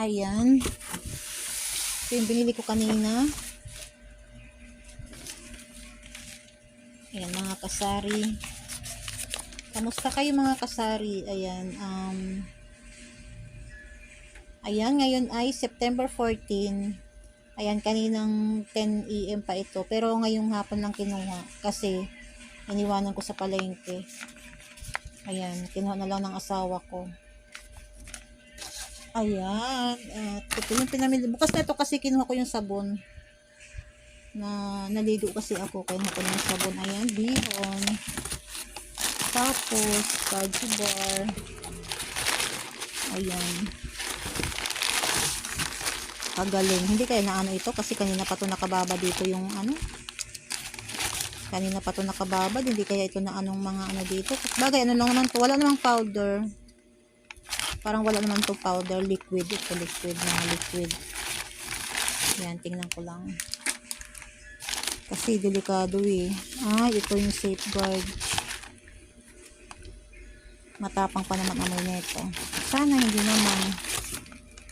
Ayan. Ito yung binili ko kanina. Ayan, mga kasari. Kamusta kayo mga kasari? Ayan, um, ayan, ngayon ay September 14. Ayan, kaninang 10 a.m. pa ito. Pero ngayong hapon lang kinuha. Kasi, iniwanan ko sa palengke. Ayan, kinuha na lang ng asawa ko. Ayan. At ito yung pinamili. Bukas na ito kasi kinuha ko yung sabon. Na naligo kasi ako. Kaya ko ng sabon. Ayan. Bihon. Tapos, fudge bar. Ayan. Kagaling. Hindi kaya na ano ito kasi kanina pa to nakababa dito yung ano. Kanina pa to nakababa. Hindi kaya ito na anong mga ano dito. Bagay, ano lang naman to. Wala namang powder. Parang wala naman to powder. Liquid. Ito liquid. Mga liquid. Yan, tingnan ko lang. Kasi delikado eh. Ah, ito yung safeguard. Matapang pa naman amoy nito. Sana hindi naman.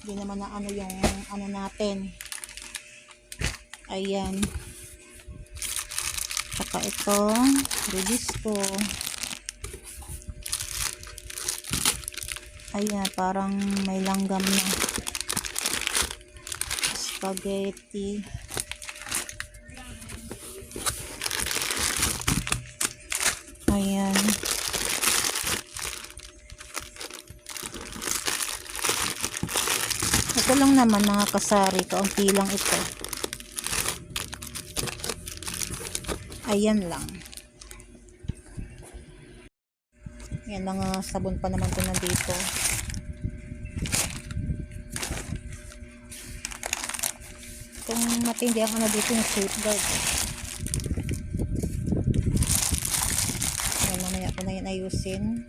Hindi naman na ano yung ano natin. Ayan. Saka ito, release Ayan, parang may langgam na. Spaghetti. Ayan. Ito lang naman mga kasari, kaunti lang ito. Ayan lang. Yan mga sabon pa naman ito nandito. Itong matindi ang ano dito yung safeguard. Ayan, mamaya ko na yan ayusin.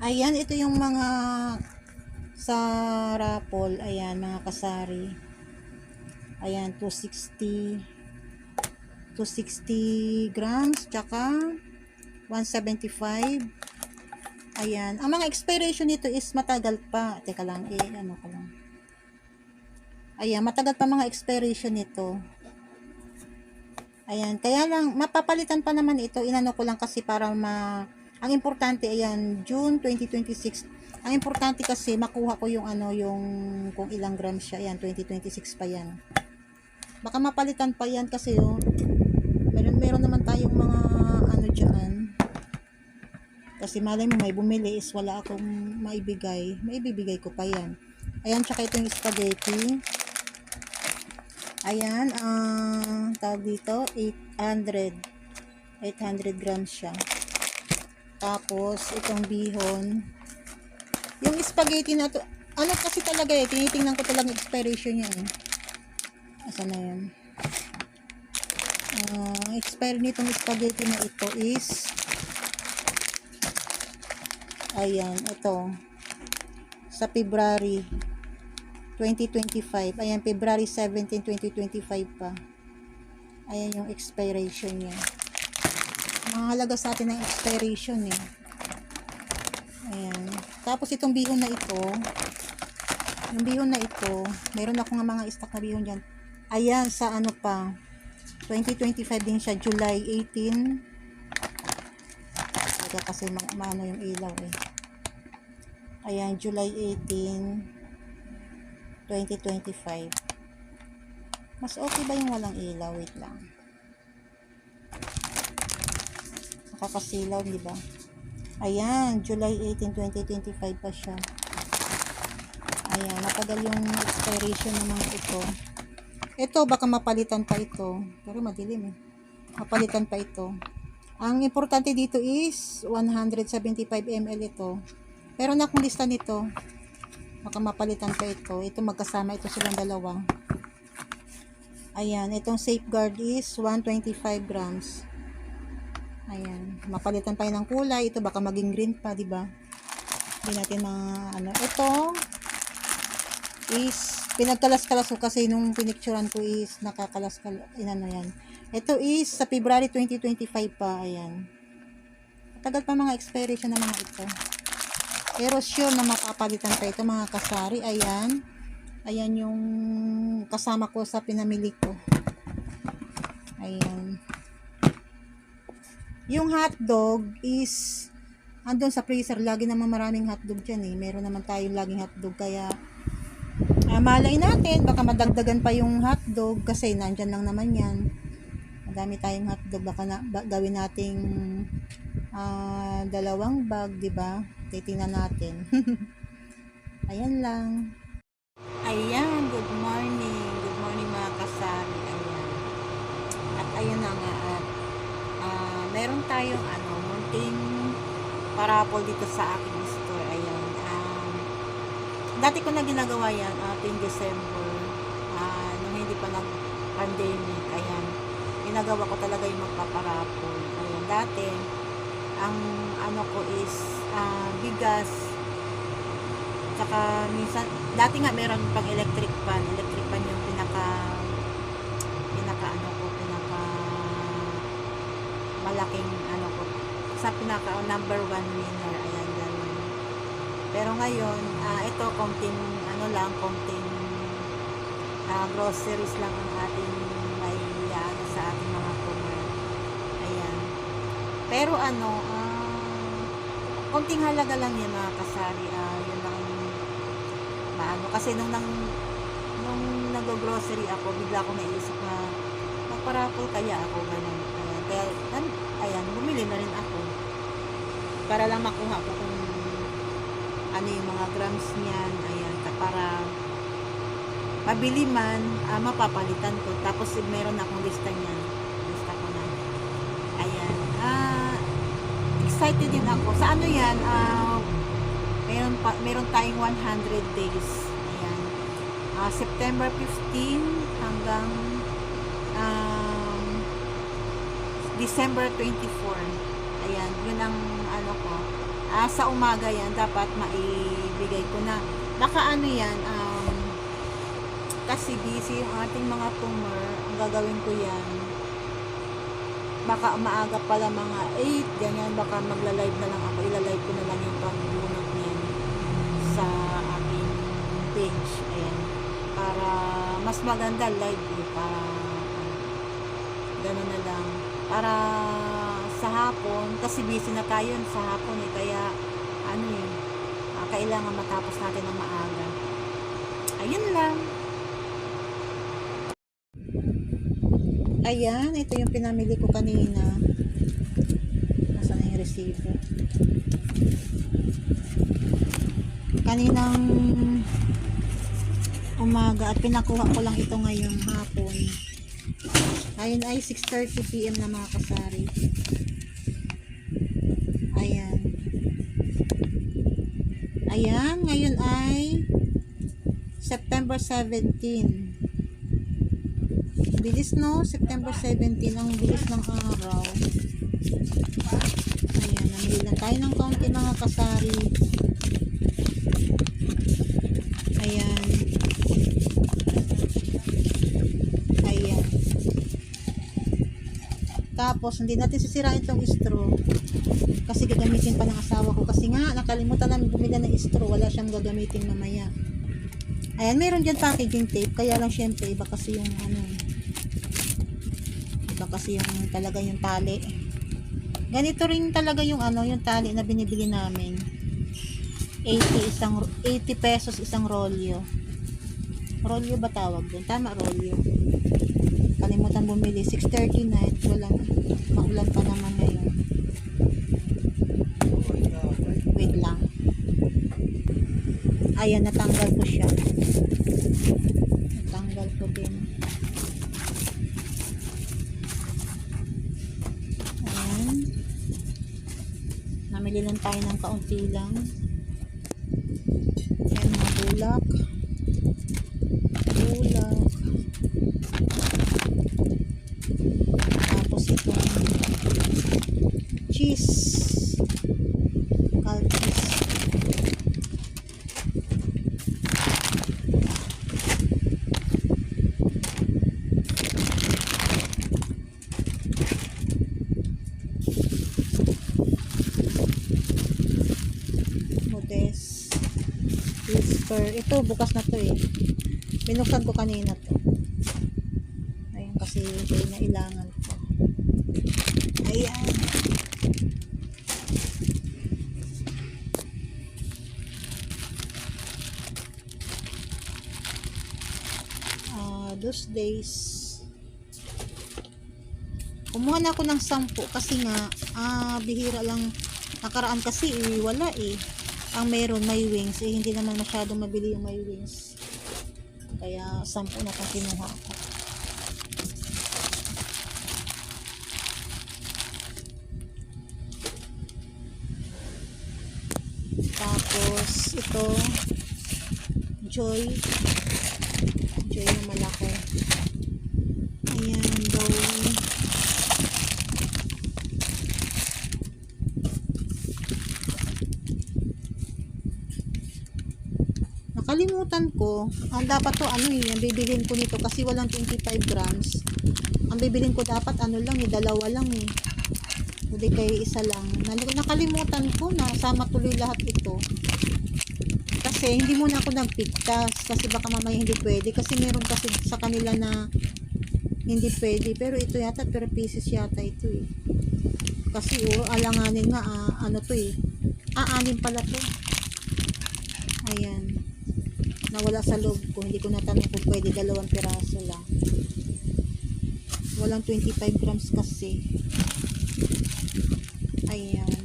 Ayan, ito yung mga sa raffle. Ayan, mga kasari. Ayan, 260 260 grams, tsaka 175. Ayan. Ang mga expiration nito is matagal pa. Teka lang, eh, ano ko lang. Ayan, matagal pa mga expiration nito. Ayan, kaya lang, mapapalitan pa naman ito. Inano ko lang kasi para ma... Ang importante, ayan, June 2026. Ang importante kasi, makuha ko yung ano, yung kung ilang grams siya. Ayan, 2026 pa yan. Baka mapalitan pa yan kasi, oh, meron, meron naman tayong mga. Kasi malay mo may bumili is wala akong maibigay. Maibibigay ko pa yan. Ayan, tsaka ito yung spaghetti. Ayan, ah, tawag dito, 800. 800 grams siya. Tapos, itong bihon. Yung spaghetti na to, ano kasi talaga eh, tinitingnan ko talagang expiration niya eh. Asa na yan? uh, expire nitong spaghetti na ito is ayan, ito. Sa February 2025 ayan, February 17, 2025 pa. Ayan yung expiration niya. Mahalaga sa atin ang expiration eh. Ayan, tapos itong bihon na ito yung bihon na ito meron ako nga mga stock na bihon dyan. Ayan, sa ano pa 2025 din siya, July 18. Kaya kasi ma maano yung ilaw eh. Ayan, July 18, 2025. Mas okay ba yung walang ilaw? Wait lang. Nakakasilaw, di ba? Ayan, July 18, 2025 pa siya. Ayan, matagal yung expiration mga ito. Ito, baka mapalitan pa ito. Pero madilim eh. Mapalitan pa ito. Ang importante dito is 175 ml ito. Pero na kung lista nito, baka mapalitan pa ito. Ito magkasama ito silang dalawa. Ayan, itong safeguard is 125 grams. Ayan, mapalitan pa yun ng kulay. Ito baka maging green pa, di ba? Hindi natin mga ano. Ito is pinagkalas-kalas ko kasi nung pinicturean ko is nakakalas-kalas, inano yan. Ito is sa February 2025 pa, ayan. Tagal pa mga expiration ng mga ito. Pero sure na mapapalitan pa ito mga kasari. Ayan. Ayan yung kasama ko sa pinamili ko. Ayan. Yung hotdog is andun sa freezer. Lagi naman maraming hotdog dyan eh. Meron naman tayong laging hotdog. Kaya ah, malay natin. Baka madagdagan pa yung hotdog. Kasi nandyan lang naman yan. Madami tayong hotdog. Baka na, ba, gawin nating ah, dalawang bag. 'di ba Titingnan natin. Ayan lang. Ayan, good morning. Good morning mga kasari. Ayan. At ayan na nga at ah, meron tayong ano, munting parapol dito sa aking store. Ayan. Um, dati ko na ginagawa yan uh, tuwing December ah, nung hindi pa nag-pandemic. Ayan. Ginagawa ko talaga yung magpaparapol. Ayan. Dati, ang ano ko is ah, bigas Tsaka minsan, dati nga meron pang electric fan. Electric fan yung pinaka, pinaka ano ko, pinaka malaking ano ko. Sa pinaka number one winner. Ayan, ganun. Pero ngayon, ah, ito, konting, ano lang, konting ah, groceries lang ang ating sa ating mga kumer. Ayan. Pero ano, ah, konting halaga lang yan mga kasari. Ah, yun lang maano kasi nung nang nung nag-grocery ako bigla ako naisip na magparapol kaya ako ganun ayan kaya nan, ayan bumili na rin ako para lang makuha ko kung ano yung mga grams niyan ayan para mabili man ah, mapapalitan ko. Tapos meron akong lista niyan. Lista ko na. Ayan. Ah excited din ako. Sa ano yan? Ah meron pa meron tayong 100 days. Ayan. Ah, September 15 hanggang um, December 24 ayan yun ang ano ko. Ah, sa umaga yan dapat maibigay ko na. Baka ano yan um, kasi busy yung ating mga tumor ang gagawin ko yan. Baka maaga pala mga 8 ganyan baka magla-live na lang ako ilalive ko na lang yung pagbunot niyan sa aking page ayan. Para mas maganda live eh, para ano, gano'n na lang. Para sa hapon kasi busy na tayo sa hapon eh kaya ano eh ah, kailangan matapos natin ng maaga. Ayun lang ayan ito yung pinamili ko kanina. Nasa na yung resibo? Kaninang umaga at pinakuha ko lang ito ngayong hapon. Ayun ay 6.30pm na mga kasari. Ayan. Ayan ngayon ay September 17 bilis no? September 17 ang bilis ng araw. Ayan namili lang tayo ng kaunti mga kasari. Ayan. Ayan. Tapos hindi natin sisirain itong straw. Kasi gagamitin pa ng asawa ko. Kasi nga nakalimutan namin bumili ng straw. Wala siyang gagamitin mamaya. Ayan meron dyan packaging tape. Kaya lang syempre iba kasi yung ano kasi yung talaga yung tali. Ganito rin talaga yung ano yung tali na binibili namin. 80 isang 80 pesos isang rolyo. Rolyo ba tawag doon tama rolyo. Kalimutan bumili. 6.30 na at walang maulan pa naman ngayon. Wait lang. Ayan natanggal ko siya natanggal ko din ayan namili lang tayo ng kaunti lang. Ayan mga bulak. Bulak. Tapos itong cheese. Calpis whisper. Ito, bukas na to eh. Binuksan ko kanina to. Ayun, kasi hindi na ilangan ko. Ayan. Ah, those days kumuha na ako ng sampu kasi nga ah, bihira lang nakaraan kasi eh, wala eh ang meron may wings. Eh hindi naman masyadong mabili yung may wings. Kaya sampu na itong kinuha ko tapos ito. Joy. Joy na malaki ayan bowie nakalimutan ko. Ang dapat to ano eh ang bibilhin ko nito kasi walang 25 grams. Ang bibilhin ko dapat ano lang eh dalawa lang eh. Hindi kay isa lang. Nakalimutan ko na sama tuloy lahat ito. Kasi hindi muna ako nagpigtas kasi baka mamaya hindi pwede. Kasi meron kasi sa kanila na hindi pwede. Pero ito yata per pieces yata ito eh. Kasi oh, alanganin nga ah, ano to eh. Ah anim pala to. Ayan nawala sa loob ko hindi ko natanong kung pwede dalawang piraso lang. Walang 25 grams kasi. Ayan.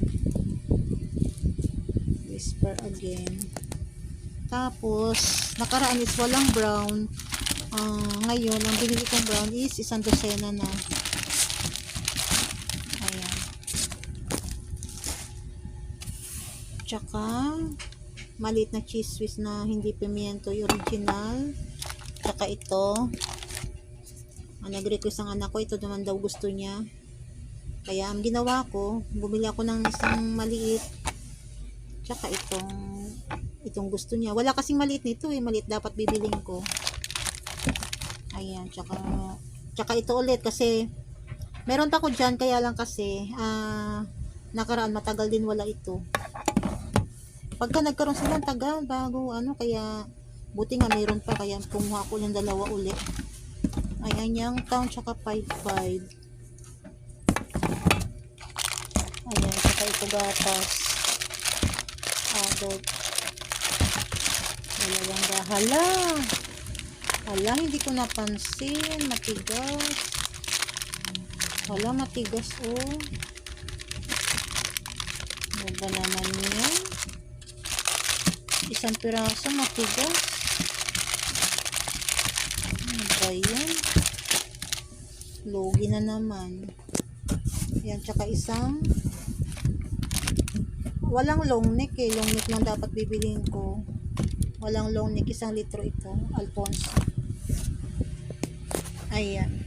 Whisper again. Tapos nakaraan is walang brown. Ah, ngayon ang binili kong brown is isang dosena na. Ayan. Tsaka maliit na cheese swiss na hindi pimiento yung original. Tsaka ito. Ang nag-request ang anak ko ito naman daw gusto niya. Kaya ang ginawa ko bumili ako ng isang maliit. Tsaka itong itong gusto niya. Wala kasing maliit nito eh. Maliit dapat bibiling ko. Ayan tsaka tsaka ito ulit kasi meron pa ko dyan kaya lang kasi ah nakaraan matagal din wala ito pagka nagkaroon sila ng tagal bago ano kaya buti nga mayroon pa kaya kumuha ko ng dalawa ulit ayan yung town tsaka 5-5 ayan tsaka ito gatas. Adult. Dalawang gahala hala! Hindi ko napansin. Matigas. Hala matigas oh. Ano naman yan isang piraso matigas ano ba yan logi na naman. Yan tsaka isang walang long neck eh. Long neck lang dapat bibiliin ko. Walang long neck isang litro ito Alfonso ayan